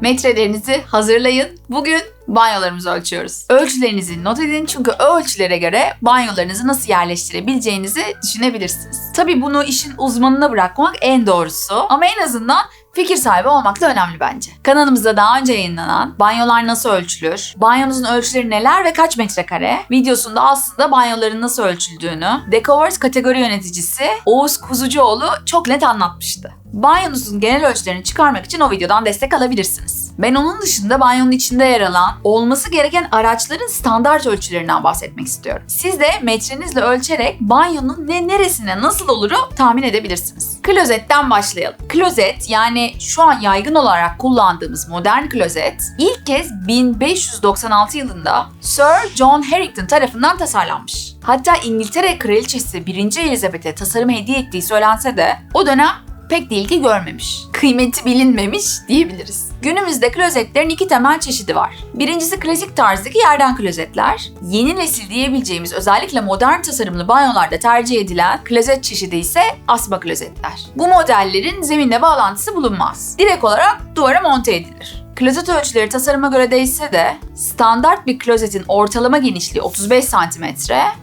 Metrelerinizi hazırlayın. Bugün banyolarımızı ölçüyoruz. Ölçülerinizi not edin çünkü ölçülere göre banyolarınızı nasıl yerleştirebileceğinizi düşünebilirsiniz. Tabii bunu işin uzmanına bırakmak en doğrusu ama en azından fikir sahibi olmak da önemli bence. Kanalımızda daha önce yayınlanan banyolar nasıl ölçülür, banyonuzun ölçüleri neler ve kaç metrekare videosunda aslında banyoların nasıl ölçüldüğünü Decovers kategori yöneticisi Oğuz Kuzucuoğlu çok net anlatmıştı. Banyonuzun genel ölçülerini çıkarmak için o videodan destek alabilirsiniz. Ben onun dışında banyonun içinde yer alan olması gereken araçların standart ölçülerinden bahsetmek istiyorum. Siz de metrenizle ölçerek banyonun ne neresine nasıl oluru tahmin edebilirsiniz. Klozetten başlayalım. Klozet yani şu an yaygın olarak kullandığımız modern klozet ilk kez 1596 yılında Sir John Harrington tarafından tasarlanmış. Hatta İngiltere Kraliçesi 1. Elizabeth'e tasarımı hediye ettiği söylense de o dönem pek de ilgi görmemiş. Kıymeti bilinmemiş diyebiliriz. Günümüzde klozetlerin iki temel çeşidi var. Birincisi klasik tarzdaki yerden klozetler. Yeni nesil diyebileceğimiz özellikle modern tasarımlı banyolarda tercih edilen klozet çeşidi ise asma klozetler. Bu modellerin zeminle bağlantısı bulunmaz. Direkt olarak duvara monte edilir. Klozet ölçüleri tasarıma göre değişse de standart bir klozetin ortalama genişliği 35 cm,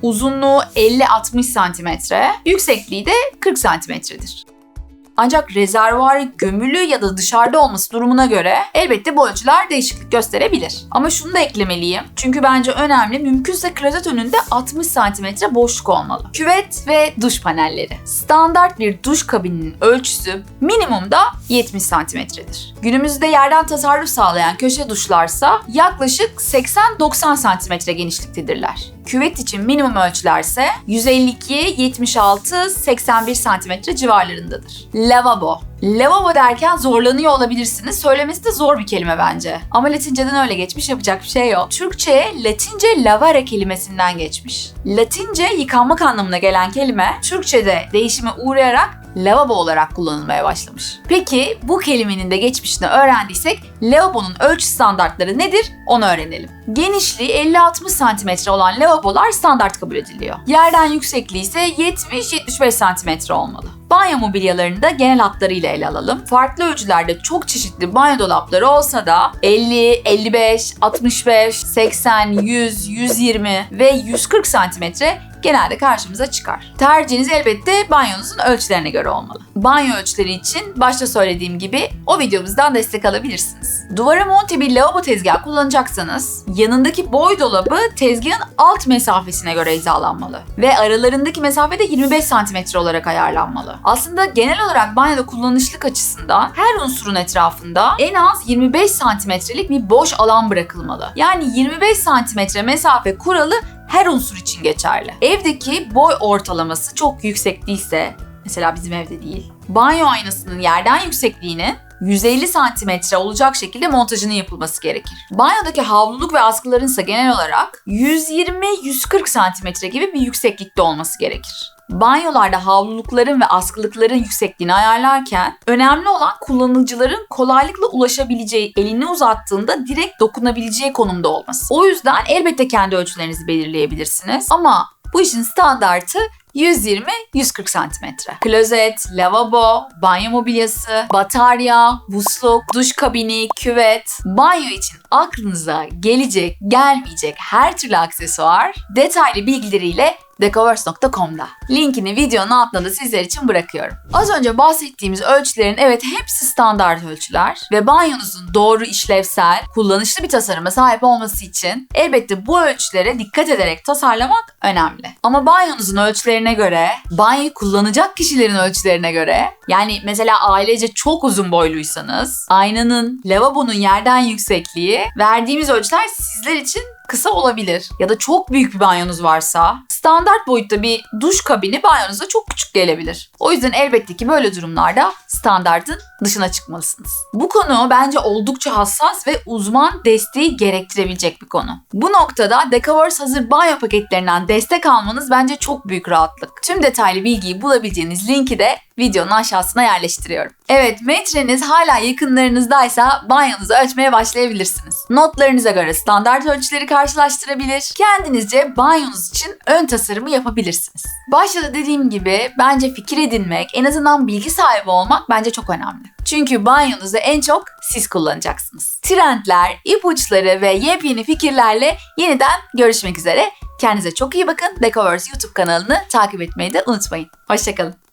uzunluğu 50-60 cm, yüksekliği de 40 cm'dir. Ancak rezervuarı gömülü ya da dışarıda olması durumuna göre elbette bu ölçüler değişiklik gösterebilir. Ama şunu da eklemeliyim. Çünkü bence önemli mümkünse klozet önünde 60 cm boşluk olmalı. Küvet ve duş panelleri. Standart bir duş kabininin ölçüsü minimumda 70 cm'dir. Günümüzde yerden tasarruf sağlayan köşe duşlarsa yaklaşık 80-90 cm genişliktedirler. Küvet için minimum ölçüler ise 152, 76, 81 cm civarlarındadır. Lavabo. Lavabo derken zorlanıyor olabilirsiniz. Söylemesi de zor bir kelime bence. Ama Latinceden öyle geçmiş yapacak bir şey yok. Türkçe'ye Latince lavare kelimesinden geçmiş. Latince yıkanmak anlamına gelen kelime Türkçe'de değişime uğrayarak lavabo olarak kullanılmaya başlamış. Peki bu kelimenin de geçmişini öğrendiysek lavabonun ölçü standartları nedir onu öğrenelim. Genişliği 50-60 cm olan lavabolar standart kabul ediliyor. Yerden yüksekliği ise 70-75 cm olmalı. Banyo mobilyalarını da genel hatlarıyla ele alalım. Farklı ölçülerde çok çeşitli banyo dolapları olsa da 50, 55, 65, 80, 100, 120 ve 140 santimetre genelde karşımıza çıkar. Tercihiniz elbette banyonuzun ölçülerine göre olmalı. Banyo ölçüleri için başta söylediğim gibi o videomuzdan destek alabilirsiniz. Duvara monte bir lavabo tezgahı kullanacaksanız yanındaki boy dolabı tezgahın alt mesafesine göre hizalanmalı ve aralarındaki mesafe de 25 cm olarak ayarlanmalı. Aslında genel olarak banyoda kullanışlık açısından her unsurun etrafında en az 25 santimetrelik bir boş alan bırakılmalı. Yani 25 santimetre mesafe kuralı her unsur için geçerli. Evdeki boy ortalaması çok yüksek değilse, mesela bizim evde değil, banyo aynasının yerden yüksekliğinin 150 santimetre olacak şekilde montajının yapılması gerekir. Banyodaki havluluk ve askıların ise genel olarak 120-140 santimetre gibi bir yükseklikte olması gerekir. Banyolarda havlulukların ve askılıkların yüksekliğini ayarlarken önemli olan kullanıcıların kolaylıkla ulaşabileceği, elini uzattığında direkt dokunabileceği konumda olması. O yüzden elbette kendi ölçülerinizi belirleyebilirsiniz ama bu işin standartı 120-140 santimetre. Klozet, lavabo, banyo mobilyası, batarya, musluk, duş kabini, küvet, banyo için aklınıza gelecek, gelmeyecek her türlü aksesuar detaylı bilgileriyle decovers.com'da. Linkini videonun altına da sizler için bırakıyorum. Az önce bahsettiğimiz ölçülerin evet hepsi standart ölçüler ve banyonuzun doğru işlevsel, kullanışlı bir tasarıma sahip olması için elbette bu ölçülere dikkat ederek tasarlamak önemli. Ama banyonuzun ölçülerine göre, banyoyu kullanacak kişilerin ölçülerine göre, yani mesela ailece çok uzun boyluysanız, aynanın, lavabonun yerden yüksekliği, verdiğimiz ölçüler sizler için kısa olabilir. Ya da çok büyük bir banyonuz varsa standart boyutta bir duş kabini banyonuza çok küçük gelebilir. O yüzden elbette ki böyle durumlarda standartın dışına çıkmalısınız. Bu konu bence oldukça hassas ve uzman desteği gerektirebilecek bir konu. Bu noktada Decavers hazır banyo paketlerinden destek almanız bence çok büyük rahatlık. Tüm detaylı bilgiyi bulabileceğiniz linki de videonun aşağısına yerleştiriyorum. Evet metreniz hala yakınlarınızdaysa banyonuzu ölçmeye başlayabilirsiniz. Notlarınıza göre standart ölçüleri karşılaştırabilir, kendinizce banyonuz için ön tasarımı yapabilirsiniz. Başta da dediğim gibi bence fikir edinmek, en azından bilgi sahibi olmak bence çok önemli. Çünkü banyonuzu en çok siz kullanacaksınız. Trendler, ipuçları ve yepyeni fikirlerle yeniden görüşmek üzere. Kendinize çok iyi bakın. Decoverse YouTube kanalını takip etmeyi de unutmayın. Hoşçakalın.